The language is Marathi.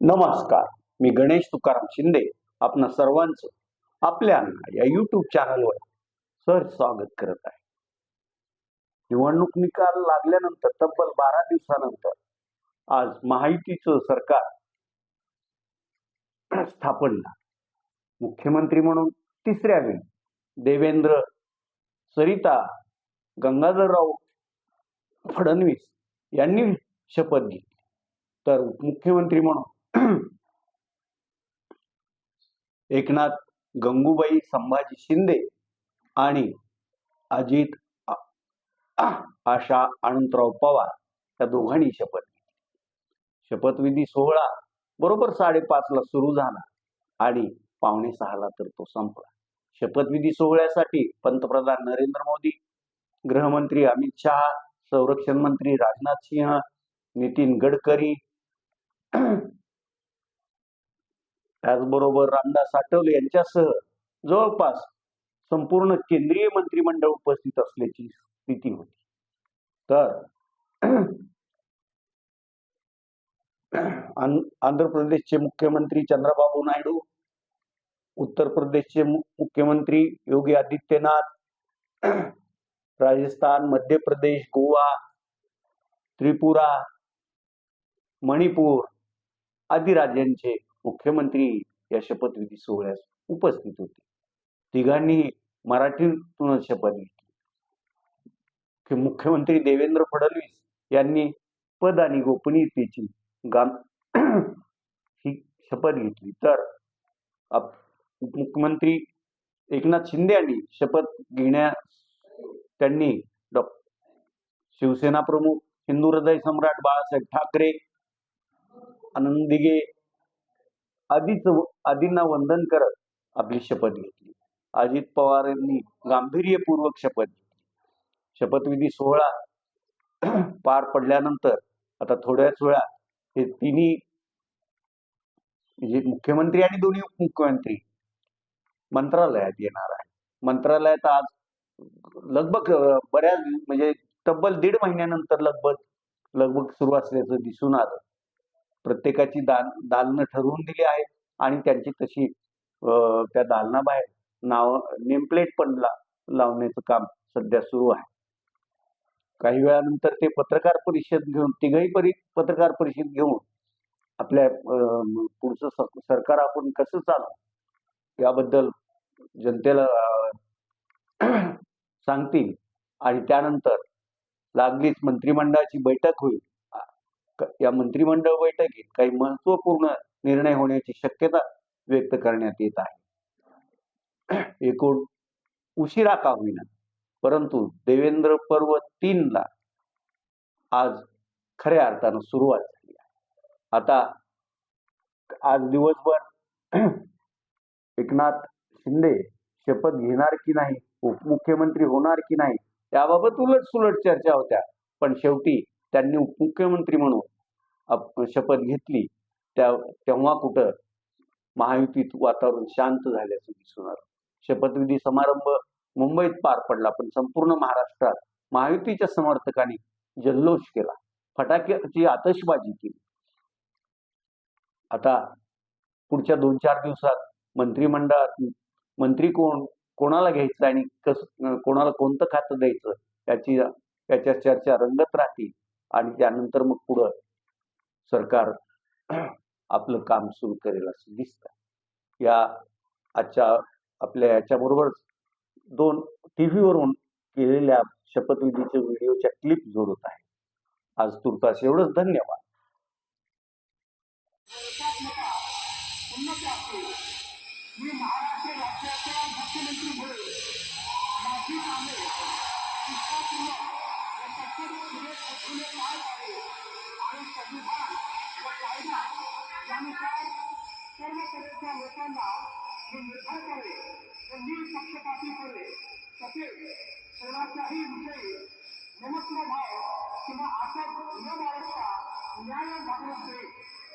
नमस्कार मी गणेश तुकाराम शिंदे आपणा सर्वांचं आपल्या या युट्यूब चॅनलवर सर स्वागत करत आहे. निवडणूक निकाल लागल्यानंतर तब्बल बारा दिवसानंतर आज महायुतीचं सरकार स्थापन मुख्यमंत्री म्हणून तिसऱ्या वेळी देवेंद्र सरिता गंगाधरराव फडणवीस यांनी शपथ घेतली. तर उपमुख्यमंत्री म्हणून एकनाथ गंगूबाई संभाजी शिंदे आणि अजित आशा अनंतराव पवार या दोघांनी शपथ घेतली. शपथविधी सोहळा बरोबर साडेपाचला सुरू झाला आणि पावणे सहाला तर तो संपला. शपथविधी सोहळ्यासाठी पंतप्रधान नरेंद्र मोदी गृहमंत्री अमित शहा संरक्षण मंत्री राजनाथ सिंह नितीन गडकरी त्याचबरोबर रामदास आठवले यांच्यासह जवळपास संपूर्ण केंद्रीय मंत्रिमंडळ उपस्थित असल्याची स्थिती होती. तर आंध्र प्रदेशचे मुख्यमंत्री चंद्रबाबू नायडू उत्तर प्रदेशचे मुख्यमंत्री योगी आदित्यनाथ राजस्थान मध्य प्रदेश गोवा त्रिपुरा मणिपूर आदी राज्यांचे मुख्यमंत्री या शपथविधी सोहळ्यास उपस्थित होते. तिघांनी मराठीतूनच शपथ घेतली. मुख्यमंत्री देवेंद्र फडणवीस यांनी पद आणि गोपनीयतेची गाम ही शपथ घेतली. तर उपमुख्यमंत्री एकनाथ शिंदे यांनी शपथ घेण्या त्यांनी डॉ शिवसेना प्रमुख हिंदू हृदय सम्राट बाळासाहेब ठाकरे आनंद दिघे आधीच आदींना वंदन करत आपली शपथ घेतली. अजित पवार यांनी गांभीर्यपूर्वक शपथ घेतली. शपथविधी सोहळा पार पडल्यानंतर आता थोड्याच वेळात हे तिन्ही म्हणजे मुख्यमंत्री आणि दोन्ही उपमुख्यमंत्री मंत्रालयात येणार आहे मंत्रालयात आज लगभग बऱ्याच म्हणजे तब्बल दीड महिन्यानंतर लगभग लगभग सुरू असल्याचं दिसून आलं. प्रत्येकाची दान दालनं ठरवून दिली आहेत आणि त्यांची तशी त्या दालनाबाहेर नाव नेमप्लेट पण ला लावण्याचं काम सध्या सुरू आहे. काही वेळानंतर ते पत्रकार परिषद घेऊन तिघही परि पत्रकार परिषद घेऊन आपल्या पुढचं स- सरकार आपण कसं चालू याबद्दल जनतेला सांगतील आणि त्यानंतर लागलीच मंत्रिमंडळाची बैठक होईल. या मंत्रिमंडळ बैठकीत काही महत्त्वपूर्ण निर्णय होण्याची शक्यता व्यक्त करण्यात येत आहे. एकूण उशिरा का होईना परंतु देवेंद्र पर्व तीन ला आज खऱ्या अर्थानं सुरुवात झाली आहे. आता आज दिवसभर एकनाथ शिंदे शपथ घेणार की नाही उपमुख्यमंत्री होणार की नाही त्याबाबत उलट सुलट चर्चा होत्या. पण शेवटी त्यांनी उपमुख्यमंत्री म्हणून शपथ घेतली. त्या तेव्हा कुठं महायुतीत वातावरण शांत झाल्याचं दिसून आलं शपथविधी समारंभ मुंबईत पार पडला पण संपूर्ण महाराष्ट्रात महायुतीच्या समर्थकांनी जल्लोष केला. फटाक्याची आतषबाजी केली. आता पुढच्या दोन चार दिवसात मंत्रिमंडळात मंत्री कोण कोणाला घ्यायचं आणि कस कोणाला कोणतं खातं द्यायचं याची याच्या चर्चा रंगत राहतील. आणि त्यानंतर मग पुढं सरकार आपलं काम सुरू करेल असं दिसतं. या आजच्या आपल्या याच्याबरोबर दोन टी व्हीवरून केलेल्या शपथविधीचे व्हिडिओच्या क्लिप जोडत आहे. आज तुर्तास एवढंच. धन्यवाद. कायदा यानुसार सर्व तऱ्हेच्या लोकांना मी निर्भयपणे व निपक्षपातीपणे तसेच कोणाच्याही विषयी ममत्वभाव किंवा आसक्त न बाळगता न्याय वागणूक